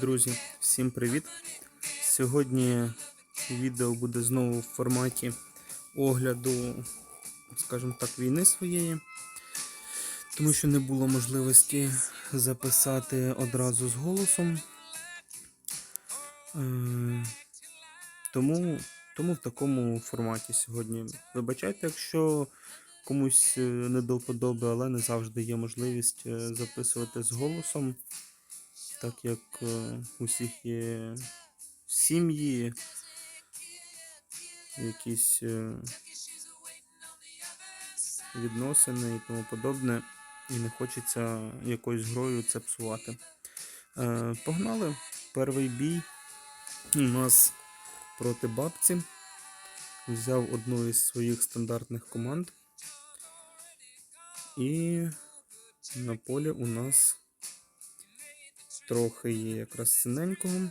Друзі, всім привіт! Сьогодні відео буде знову в форматі огляду, скажімо так, війни своєї, тому що не було можливості записати одразу з голосом. Е, Тому, тому в такому форматі сьогодні. Вибачайте, якщо комусь е, не до вподоби, але не завжди є можливість е, записувати з голосом так як е, у всіх є сім'ї, якісь е, відносини і тому подобне, і не хочеться якоюсь грою це псувати. Е, Погнали. Перший бій у нас проти бабці. Взяв одну із своїх стандартних команд. І на полі у нас трохи є якраз синенького.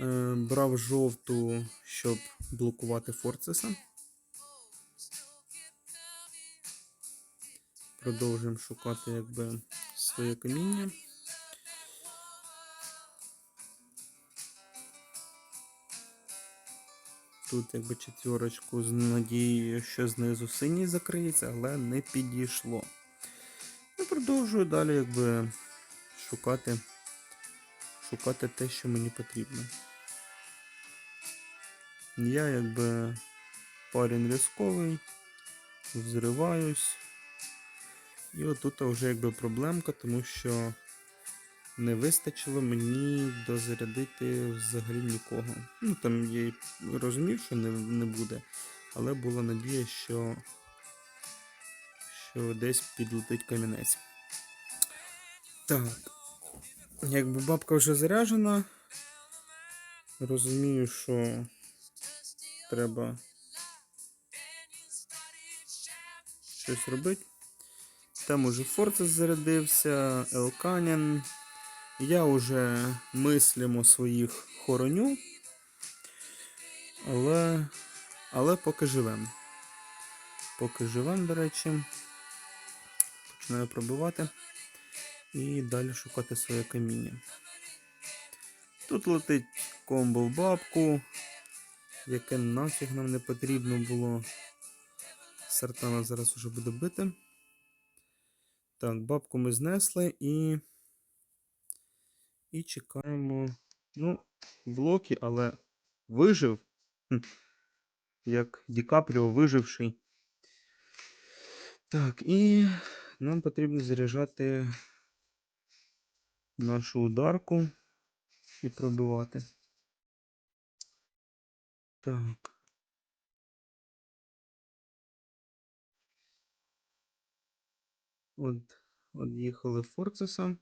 Е, Брав жовту, щоб блокувати Форцеса. Продовжуємо шукати якби своє каміння. Тут якби четверочку з надією, що знизу синій закриється, але не підійшло. Я продовжую далі якби шукати, шукати те, що мені потрібно. Я якби парень різковий, взриваюсь. І отут вже якби проблемка, тому що не вистачило мені дозарядити взагалі нікого. Ну там я й розумів, що не, не буде, але була надія, що, що десь підлетить камінець. Так. Якби бабка вже заряджена, розумію, що треба щось робити. Там уже Форцес зарядився, Елканін. Я вже мислимо своїх хороню, але, але поки живем. Поки живем, до речі, починаю пробивати і далі шукати своє каміння. Тут летить комбо в бабку, яке нафіг нам не потрібно було. Сартана зараз уже буде бити. Так, бабку ми знесли і. І чекаємо. Ну, блоки, але вижив. Як Ді Капріо виживший. Так, і нам потрібно заряджати нашу ударку і пробивати. Так. От, от їхали Форцеса.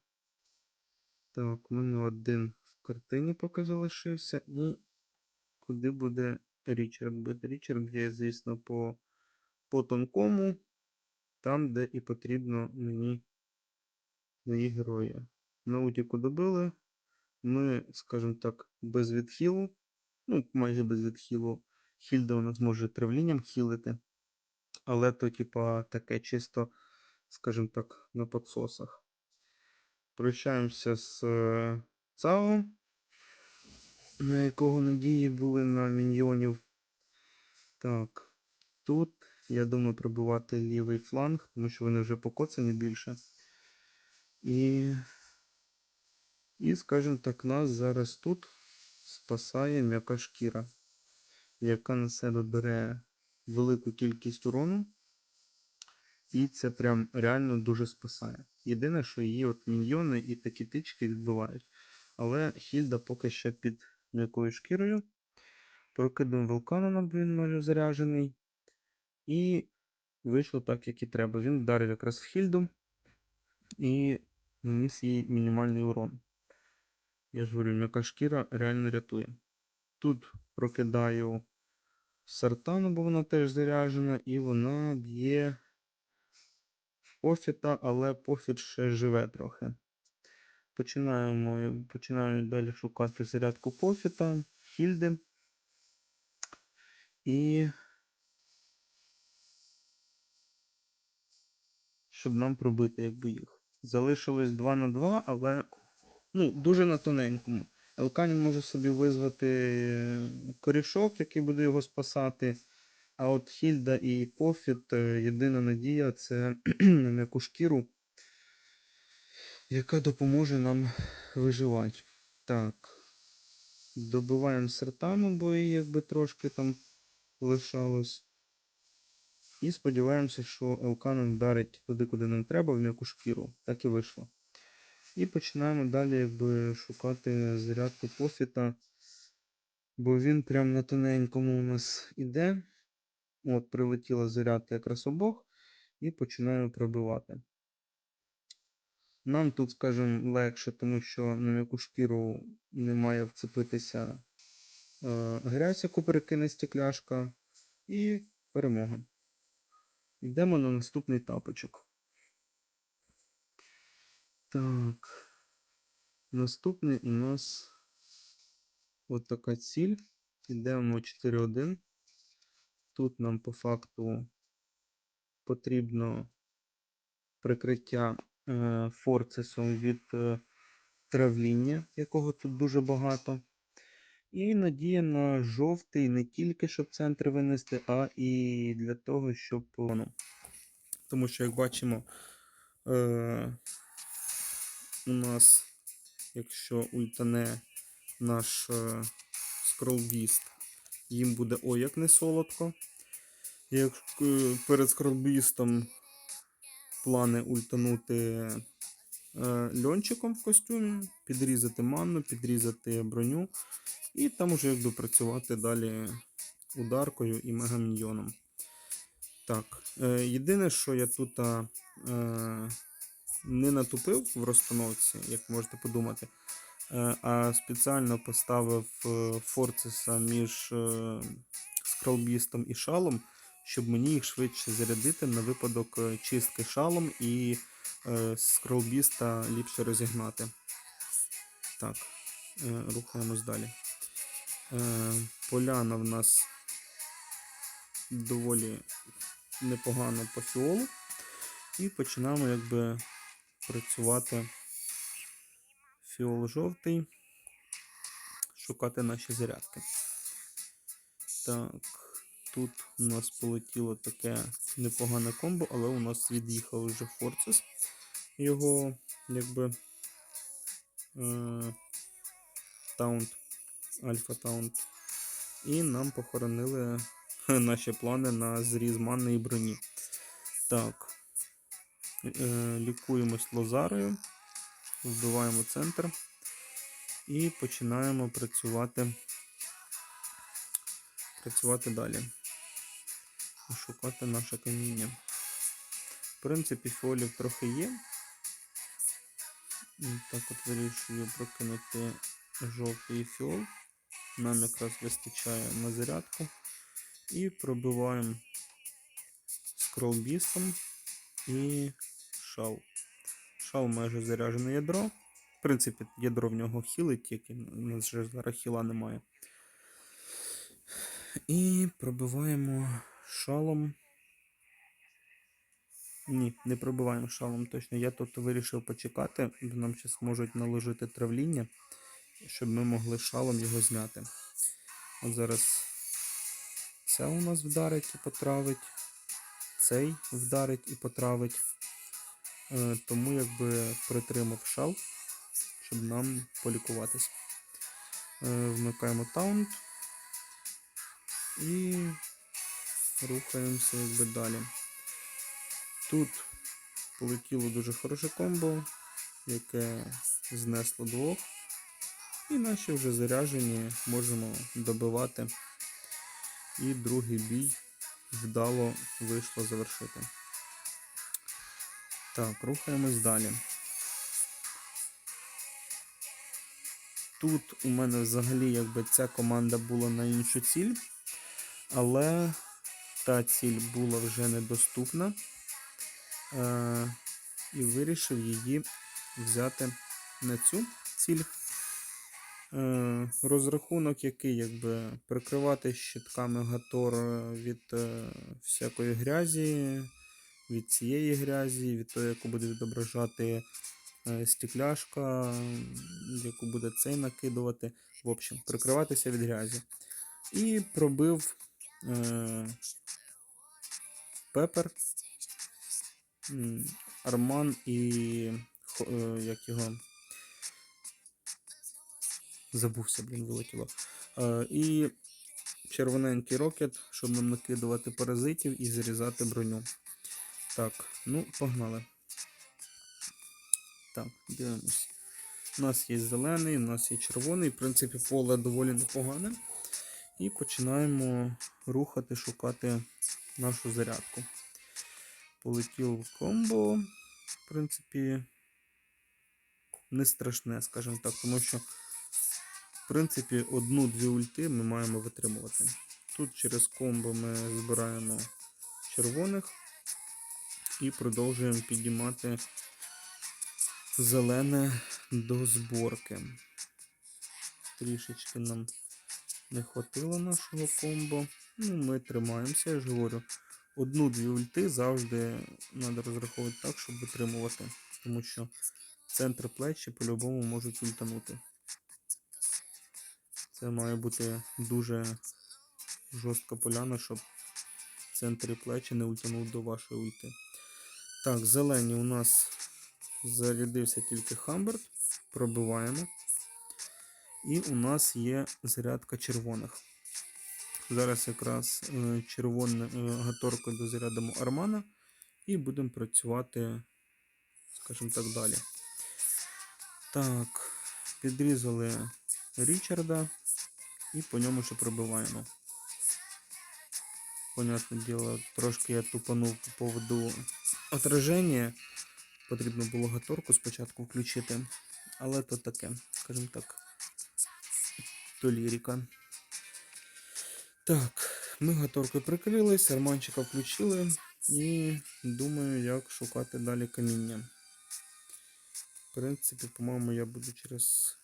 Так, у мене один в картині поки залишився. І куди буде Річард? Буде Річард є, звісно, по, по тонкому, там, де і потрібно мені мої герої. Наутіку добили. Ми, скажімо так, без відхилу. Ну, майже без відхилу. Хільда у нас може травлінням хілити. Але то, типа, таке чисто, скажімо так, на подсосах. Прощаємося з е, ЦАО, на якого надії були на міньйонів. Так, тут, я думаю, пробивати лівий фланг, тому що вони вже покоцані більше. І, і скажімо так, нас зараз тут спасає м'яка шкіра, яка на себе бере велику кількість урону. І це прям реально дуже спасає. Єдине, що її от міньйони і такі тички відбивають. Але Хільда поки що під м'якою шкірою. Прокидуємо вулкана на він майже заряджений. І вийшло так, як і треба. Він вдарив якраз в Хільду і наніс їй мінімальний урон. Я ж говорю, м'яка шкіра реально рятує. Тут прокидаю Сартану, бо вона теж заряджена, і вона б'є пофіта, але пофіт ще живе трохи. Починаємо, починаю далі шукати зарядку пофіта, хільди. І щоб нам пробити якби їх. Залишилось 2 на 2, але Ну, дуже на тоненькому. Елканін може собі визвати е, корішок, який буде його спасати. А от Хільда і Пофіт, е, єдина надія це м'яку шкіру, яка допоможе нам виживати. Так. Добиваємо сертану, бо її якби трошки там лишалось. І сподіваємося, що Елканон вдарить туди, куди нам треба, в м'яку шкіру. Так і вийшло. І починаємо далі якби, шукати зарядку пофіта. Бо він прям на тоненькому у нас іде. От, прилетіла зарядка якраз обох. І починаємо пробивати. Нам тут, скажімо, легше, тому що на м'яку шкіру не має вцепитися е, грязь, яку перекине стекляшка. І перемога. Йдемо на наступний тапочок. Так. Наступний у нас от така ціль. Йдемо 4-1. Тут нам по факту потрібно прикриття е, форцесом від е, травління, якого тут дуже багато. І надія на жовтий не тільки щоб центр винести, а і для того, щоб. Ну, тому що, як бачимо, е, у нас, якщо ультане наш е, скролбіст, їм буде ой як не солодко. Як е, перед скролбістом плани ультанути е, льончиком в костюмі, підрізати манну, підрізати броню, і там уже як допрацювати далі ударкою і мегаміньйоном. Так, єдине, що я тут не натупив в розстановці, як можете подумати, е, а спеціально поставив е, Форцеса між е, скролбістом і шалом, щоб мені їх швидше зарядити на випадок чистки шалом і скролбіста ліпше розігнати. Так, рухаємось далі. Поляна в нас доволі непогано по фіолу. І починаємо якби працювати фіол жовтий, шукати наші зарядки. Так, тут у нас полетіло таке непогане комбо, але у нас від'їхав вже Форцес. Його якби е, таунт, альфа таунт. І нам похоронили наші плани на зріз манної броні. Так. Е, лікуємось лозарою, вбиваємо центр і починаємо працювати, працювати далі. Шукати наше каміння. В принципі, фіолів трохи є. Так от вирішую прокинути жовтий фіол. Нам якраз вистачає на зарядку. І пробиваємо скролбістом і шал. Шал майже заряджене ядро. В принципі, ядро в нього хілить, тільки у нас вже зараз хіла немає. І пробиваємо шалом. Ні, не пробиваємо шалом точно. Я тут вирішив почекати, бо нам зараз можуть наложити травління, щоб ми могли шалом його зняти. От зараз це у нас вдарить і потравить, цей вдарить і потравить. Е, Тому якби притримав шал, щоб нам полікуватись. Е, Вмикаємо таунт і рухаємося якби далі. Тут полетіло дуже хороше комбо, яке знесло двох. І наші вже заряжені можемо добивати. І другий бій вдало вийшло завершити. Так, рухаємось далі. Тут у мене взагалі якби ця команда була на іншу ціль, але та ціль була вже недоступна. Е, і вирішив її взяти на цю ціль. Е, розрахунок, який якби прикривати щитками Гатор від е, всякої грязі, від цієї грязі, від того, яку буде відображати е, стекляшка, яку буде цей накидувати. В общем, прикриватися від грязі. І пробив е, пепер, арман і е, як його. Забувся, блін, вилетіло. Е, і червоненький рокет, щоб нам накидувати паразитів і зрізати броню. Так, ну, погнали. Так, дивимось. У нас є зелений, у нас є червоний. В принципі, поле доволі непогане. І починаємо рухати, шукати нашу зарядку. Полетів комбо. В принципі, не страшне, скажімо так, тому що, принципі, одну-дві ульти ми маємо витримувати. Тут через комбо ми збираємо червоних і продовжуємо підіймати зелене до зборки. Трішечки нам не хватило нашого комбо. Ну, ми тримаємося, я ж говорю. Одну-дві ульти завжди треба розраховувати так, щоб витримувати. Тому що центр плечі по-любому можуть ультанути. Це має бути дуже жорстка поляна, щоб в центрі плечі не ультанув до вашої ульти. Так, зелені у нас зарядився тільки Хамберт. Пробиваємо. І у нас є зарядка червоних. Зараз якраз е, червоне е, гаторкою дозарядимо Армана і будемо працювати, скажімо так, далі. Так, підрізали Річарда і по ньому ще пробиваємо. Понятне діло, трошки я тупанув по поводу отраження. Потрібно було гаторку спочатку включити, але то таке, скажімо так, то лірика. Так, ми гаторкою прикрились, арманчика включили і думаю, як шукати далі каміння. В принципі, по-моєму, я буду через.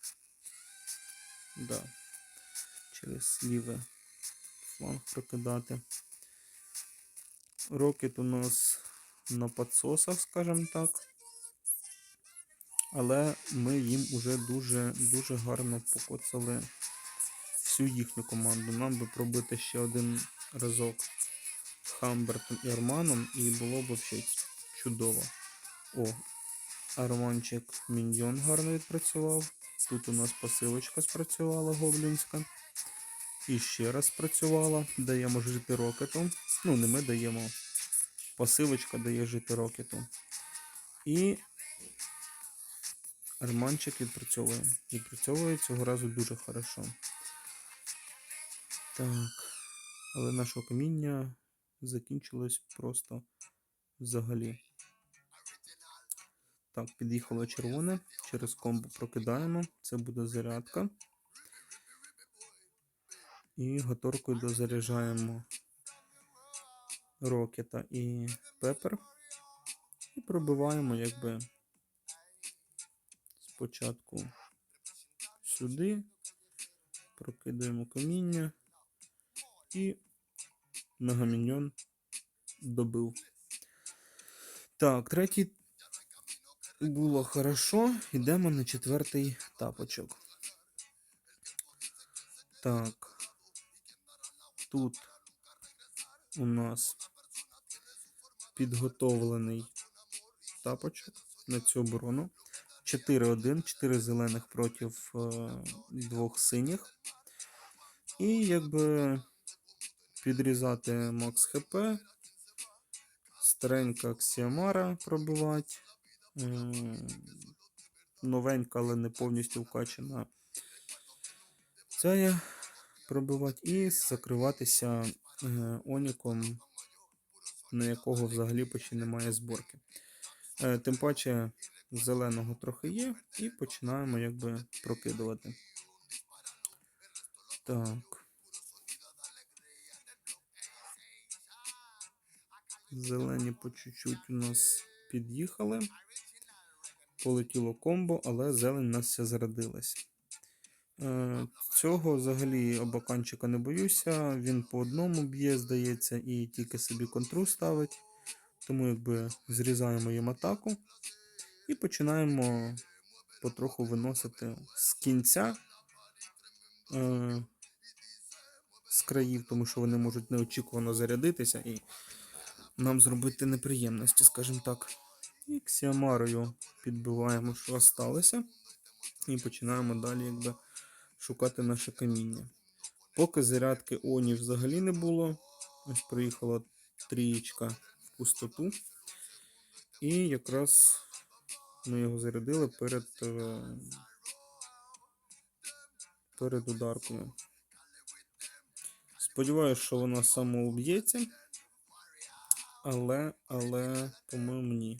Да, через ліве фланг прокидати. Рокет у нас на подсосах, скажімо так. Але ми їм уже дуже дуже гарно покоцали всю їхню команду. Нам би пробити ще один разок Хамбертом і Арманом, і було б взагалі чудово. О, Арманчик Міньйон гарно відпрацював. Тут у нас посилочка спрацювала гоблінська. І ще раз спрацювала. Даємо жити рокету. Ну, не ми даємо. Посилочка дає жити рокету. І Арманчик відпрацьовує. Відпрацьовує цього разу дуже хорошо. Так. Але наше каміння закінчилось просто взагалі. Так, під'їхало червоне. Через комбо прокидаємо. Це буде зарядка. І готоркою дозаряджаємо рокета і пепер. І пробиваємо якби спочатку сюди, прокидаємо каміння і мегаміньон добив. Так, третій було хорошо. Йдемо на четвертий тапочок. Так. Тут у нас підготовлений тапочок на цю оборону. 4-1, 4 зелених проти е, двох синіх. І якби підрізати Макс ХП, старенька Аксіомара пробивати. Новенька, але не повністю вкачана. Це я пробивати і закриватися е, Оніком, на якого взагалі почти немає зборки. Е, Тим паче зеленого трохи є, і починаємо якби прокидувати. Так. Зелені по чуть-чуть у нас під'їхали. Полетіло комбо, але зелень у нас вся зародилась. Е, Цього взагалі обаканчика не боюся. Він по одному б'є, здається, і тільки собі контру ставить. Тому якби зрізаємо їм атаку І починаємо потроху виносити з кінця е, з країв, тому що вони можуть неочікувано зарядитися і нам зробити неприємності, скажімо так. І ксіамарою підбиваємо, що осталося, і починаємо далі якби, шукати наше каміння. Поки зарядки Оні взагалі не було, ось приїхала трієчка в пустоту. І якраз ми його зарядили перед, е, перед ударкою. Сподіваюсь, що вона самоуб'ється. Але, але, по-моєму, ні.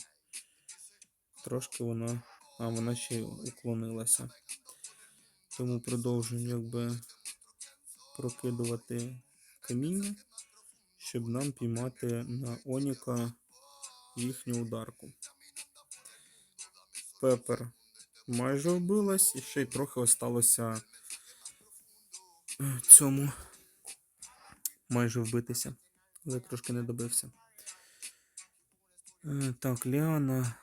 Трошки вона. А, вона ще й уклонилася. Тому продовжуємо якби прокидувати каміння, щоб нам піймати на Оніка їхню ударку. Пепер майже вбилась, і ще й трохи осталося е, цьому майже вбитися. Але трошки не добився. Е, Так, Ліана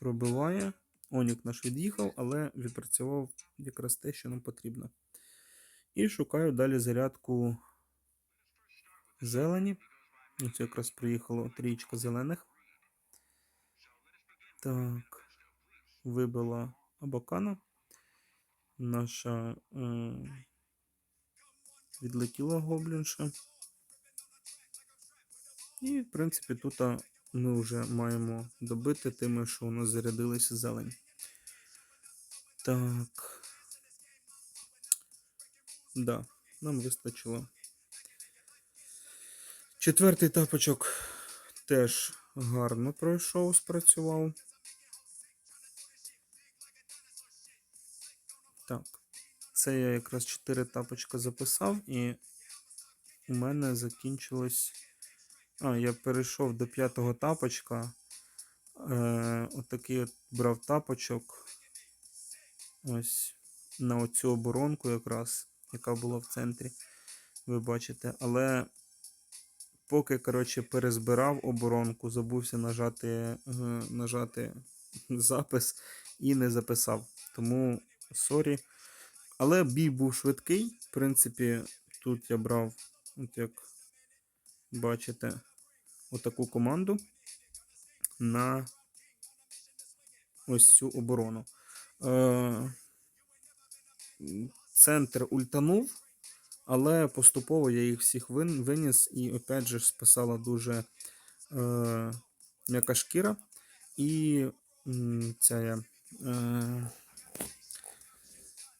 пробиває. Онік наш від'їхав, але відпрацював якраз те, що нам потрібно. І шукаю далі зарядку зелені. Ось якраз приїхала трієчка зелених. Так. Вибила Абакана. Наша е, відлетіла гоблінша. І, в принципі, тут ми вже маємо добити тими, що у нас зарядилися зелень. Так. Да, нам вистачило. Четвертий тапочок теж гарно пройшов, спрацював. Так. Це я якраз 4 тапочка записав, і у мене закінчилось. А, я перейшов до п'ятого тапочка. Е, Отакий от брав тапочок. Ось на оцю оборонку якраз, яка була в центрі. Ви бачите. Але поки, коротше, перезбирав оборонку, забувся нажати, е, нажати запис і не записав. Тому сорі. Але бій був швидкий. В принципі, тут я брав, от як бачите, отаку команду на ось цю оборону. Е, Центр ультанув, але поступово я їх всіх вин, виніс і опять же списала дуже е, м'яка шкіра. І ця я. Е,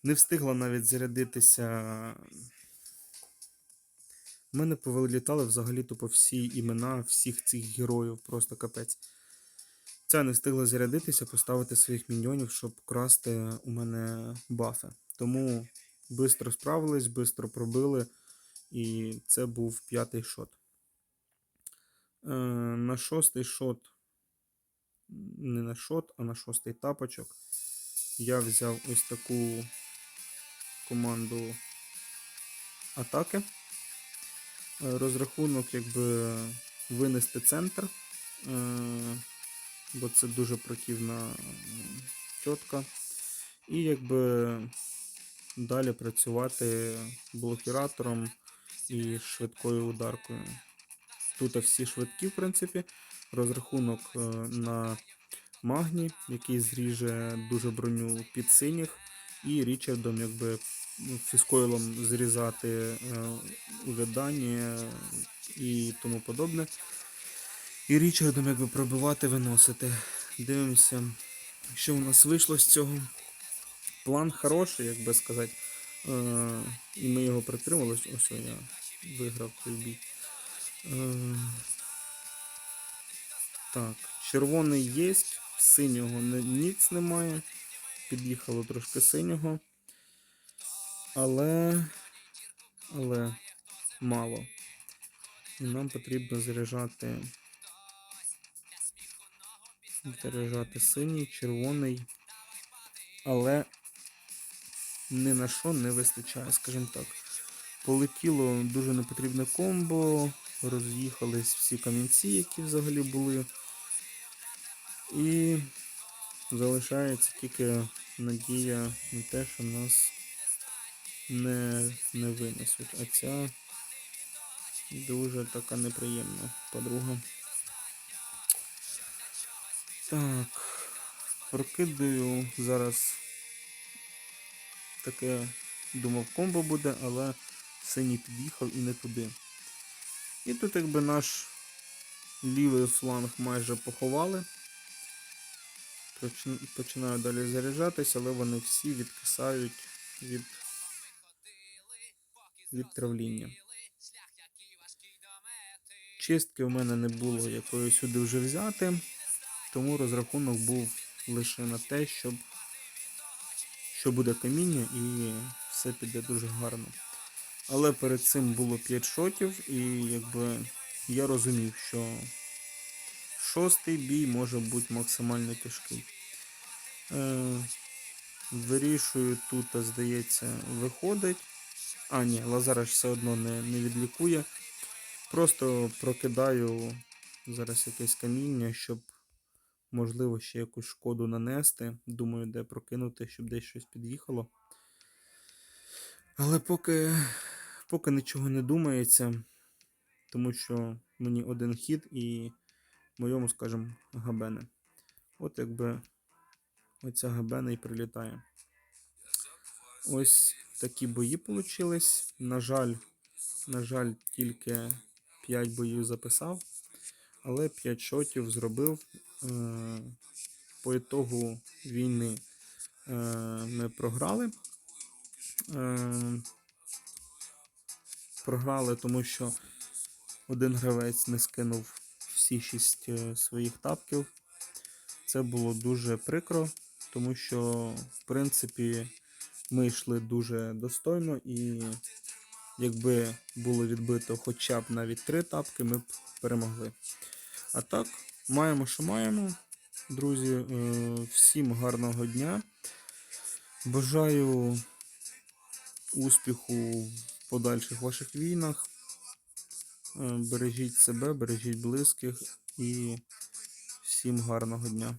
не встигла навіть зарядитися. У мене повилітали взагалі тупо всі імена всіх цих героїв, просто капець. Ця не встигла зарядитися, поставити своїх міньйонів, щоб красти у мене бафи. Тому швидко справились, швидко пробили. І це був п'ятий шот. Е, на шостий шот, не на шот, а на шостий тапочок. Я взяв ось таку команду атаки. Е, Розрахунок, якби винести центр, е, бо це дуже противна м, тітка. І якби далі працювати блокіратором і швидкою ударкою. Тут всі швидкі, в принципі. Розрахунок е, на магні, який зріже дуже броню під синіх, і Річардом, якби фіскойлом зрізати е, видання і тому подобне. І Річардом якби пробивати, виносити. Дивимося, що у нас вийшло з цього. План хороший, як би сказати. Е, і ми його притримали. Ось я виграв цей бій. Е, так, червоний є, синього ніц немає. Під'їхало трошки синього. Але. Але мало. І нам потрібно заряджати. Заряджати синій, червоний. Але ні на що не вистачає, скажімо так. Полетіло дуже непотрібне комбо, роз'їхались всі камінці, які взагалі були. І Залишається тільки надія на те, що нас не, не винесуть. А ця дуже така неприємна подруга. Так. Прокидаю зараз таке думав комбо буде, але синій під'їхав і не туди. І тут якби наш лівий фланг майже поховали. Починаю далі заряджатись, але вони всі відкисають від, від. Чистки в мене не було якої сюди вже взяти, тому розрахунок був лише на те, щоб що буде каміння і все піде дуже гарно. Але перед цим було 5 шотів, і якби я розумів, що шостий бій може бути максимально тяжкий. Е, вирішую тут, здається, виходить. А, ні, Лазараш все одно не, не відлікує. Просто прокидаю зараз якесь каміння, щоб можливо ще якусь шкоду нанести. Думаю, де прокинути, щоб десь щось під'їхало. Але поки, поки нічого не думається, тому що мені один хід і моєму, скажімо, габене. От якби оця габена і прилітає. Ось такі бої получились. На жаль, на жаль, тільки 5 боїв записав, але 5 шотів зробив. Е, По ітогу війни е, ми програли. Е, Програли, тому що один гравець не скинув всі 6 своїх тапків. Це було дуже прикро, тому що, в принципі, ми йшли дуже достойно і якби було відбито хоча б навіть три тапки, ми б перемогли. А так, маємо, що маємо. Друзі, е, всім гарного дня. Бажаю успіху в подальших ваших війнах. Е, Бережіть себе, бережіть близьких і всім гарного дня.